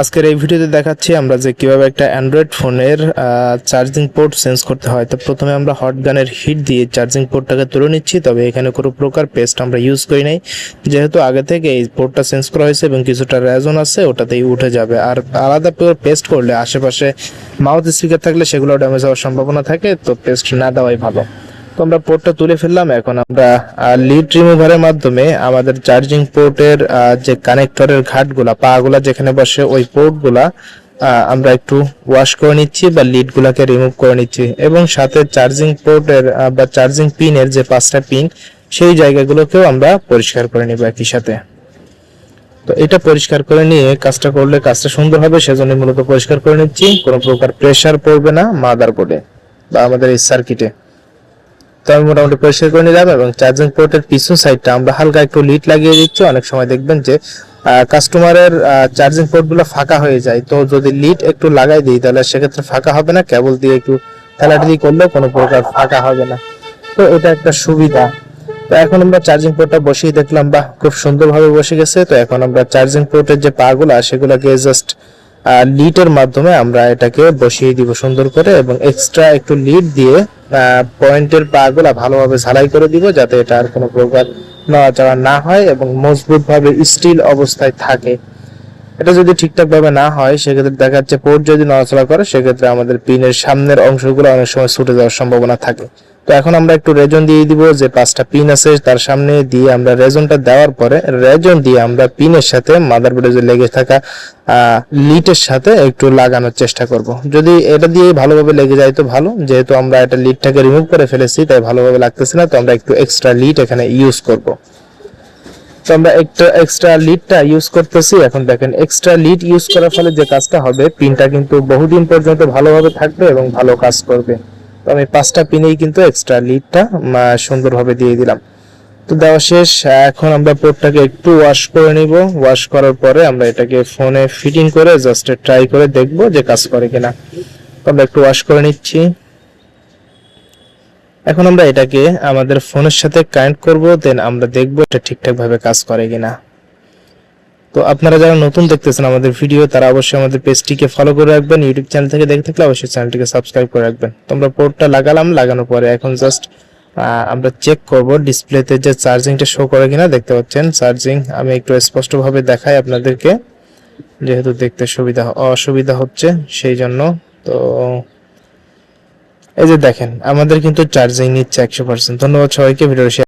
আজকের এই ভিডিওতে দেখাচ্ছি আমরা যে কীভাবে একটা অ্যান্ড্রয়েড ফোনের চার্জিং পোর্ট চেঞ্জ করতে হয়। তো প্রথমে আমরা হট গানের হিট দিয়ে চার্জিং পোর্টটাকে তুলে নিচ্ছি, তবে এখানে কোনো প্রকার পেস্ট আমরা ইউজ করি নাই। যেহেতু আগে থেকে এই পোর্টটা চেঞ্জ করা হয়েছে এবং কিছুটা রেজন আছে, ওটাতেই উঠে যাবে। আর আলাদা পেস্ট করলে আশেপাশে মাউথ স্পিকার থাকলে সেগুলো ড্যামেজ হওয়ার সম্ভাবনা থাকে, তো পেস্ট না দেওয়াই ভালো। তো আমরা পোর্টটা তুলে ফেললাম। এখন আমরা লিড রিমুভারের মাধ্যমে আমাদের চার্জিং পোর্টের যে কানেক্টরের ঘাটগুলা, পাগুলা যেখানে বসে, ওই পোর্টগুলা আমরা একটু ওয়াশ করে নিচ্ছি বা লিডগুলাকে রিমুভ করে নিচ্ছি। এবং সাথে চার্জিং পোর্টের বা চার্জিং পিনের যে পাঁচটা পিন সেই জায়গাগুলোকেও আমরা পরিষ্কার করে নিব একই সাথে। তো এটা পরিষ্কার করে নিয়ে কাজটা করলে কাজটা সুন্দর হবে সেজন্য মূলত পরিষ্কার করে নিচ্ছি। কোনো প্রকার প্রেসার পড়বে না মাদার বোর্ডে বা আমাদের এই সার্কিটে তো আমি মোটামুটি পরিষ্কার করে নিলাম এবং চার্জিং পোর্টের পিছন সাইডটা আমরা হালকা একটু লিড লাগিয়ে দিচ্ছি। অনেক সময় দেখবেন যে কাস্টমারের চার্জিং পোর্টগুলো ফাঁকা হয়ে যায়। তো যদি লিড একটু লাগাই দিই, তাহলে সেক্ষেত্রে ফাঁকা হবে না। কেবল দিয়ে একটু ঠেলাঠেলি করলেও কোনো প্রকার ফাঁকা হবে না। তো এটা একটা সুবিধা। তো এখন আমরা চার্জিং পোর্টটা বসিয়ে দেখলাম বা খুব সুন্দরভাবে বসে গেছে। তো এখন আমরা চার্জিং পোর্টের যে পাগুলা, সেগুলোকে জাস্ট লিডের মাধ্যমে আমরা এটাকে বসিয়ে দিব সুন্দর করে এবং এক্সট্রা একটু লিড দিয়ে পয়েন্টের পাগুলা ভালোভাবে ঝালাই করে দিব যাতে এটা আর কোনো প্রকার নড়াচড়া না হয় এবং মজবুত ভাবে স্টিল অবস্থায় থাকে। এটা যদি ঠিকঠাক ভাবে না হয়, সেক্ষেত্রে দেখা যাচ্ছে পোর্ট যদি নড়াচড়া করে, সেক্ষেত্রে আমাদের পিনের সামনের অংশগুলো অনেক সময় ছুটে যাওয়ার সম্ভাবনা থাকে। তো এখন আমরা একটু রেজন দিয়ে দিব যে পাঁচটা পিন আছে তার সামনে দিয়ে আমরা রেজনটা দেওয়ার পরে রেজন দিয়ে আমরা পিনের সাথে মাদারবোর্ডে যে লেগে থাকা লিটের সাথে একটু লাগানোর চেষ্টা করব। যদি এটা দিয়ে ভালোভাবে লেগে যায় তো ভালো, যেহেতু আমরা এটা লিডটাকে রিমুভ করে ফেলেছি, তাই ভালোভাবে লাগতেছে না, তো আমরা একটু এক্সট্রা লিড এখানে ইউজ করব। তো আমরা একটা এক্সট্রা লিডটা ইউজ করতেছি। এখন দেখেন এক্সট্রা লিড ইউজ করার ফলে যে কাজটা হবে পিনটা কিন্তু বহুদিন পর্যন্ত ভালোভাবে থাকবে এবং ভালো কাজ করবে। তো আমি পাঁচটা পিনেই কিন্তু এক্সট্রা লিডটা সুন্দরভাবে দিয়ে দিলাম। তো দেওয়া শেষ। এখন আমরা পোর্টটাকে একটু ওয়াশ করে নিব। ওয়াশ করার পরে আমরা এটাকে ফোনে ফিটিং করে জাস্ট ট্রাই করে দেখব যে কাজ করে কিনা। আমরা একটু ওয়াশ করে নিচ্ছি। এখন আমরা এটাকে আমাদের ফোনের সাথে কানেক্ট করব, দেন আমরা দেখব এটা ঠিকঠাক ভাবে কাজ করে কিনা। তো আপনারা যারা নতুন দেখতেছেন আমাদের ভিডিও, তারা অবশ্যই আমাদের পেজটিকে ফলো করে রাখবেন। ইউটিউব চ্যানেল থেকে দেখে থাকলে অবশ্যই চ্যানেলটিকে সাবস্ক্রাইব করে রাখবেন। তো আমরা পোর্টটা লাগালাম, লাগানোর পরে এখন জাস্ট আমরা চেক করব ডিসপ্লেতে যে চার্জিংটা শো করে কিনা, দেখতে পাচ্ছেন? চার্জিং আমি একটু স্পষ্টভাবে দেখাই আপনাদেরকে, যেহেতু দেখতে সুবিধা, অসুবিধা হচ্ছে, সেই জন্য তো এই যে দেখেন আমাদের কিন্তু চার্জিং নিচ্ছে একশো পার্সেন্ট ধন্যবাদ সবাইকে ভিডিও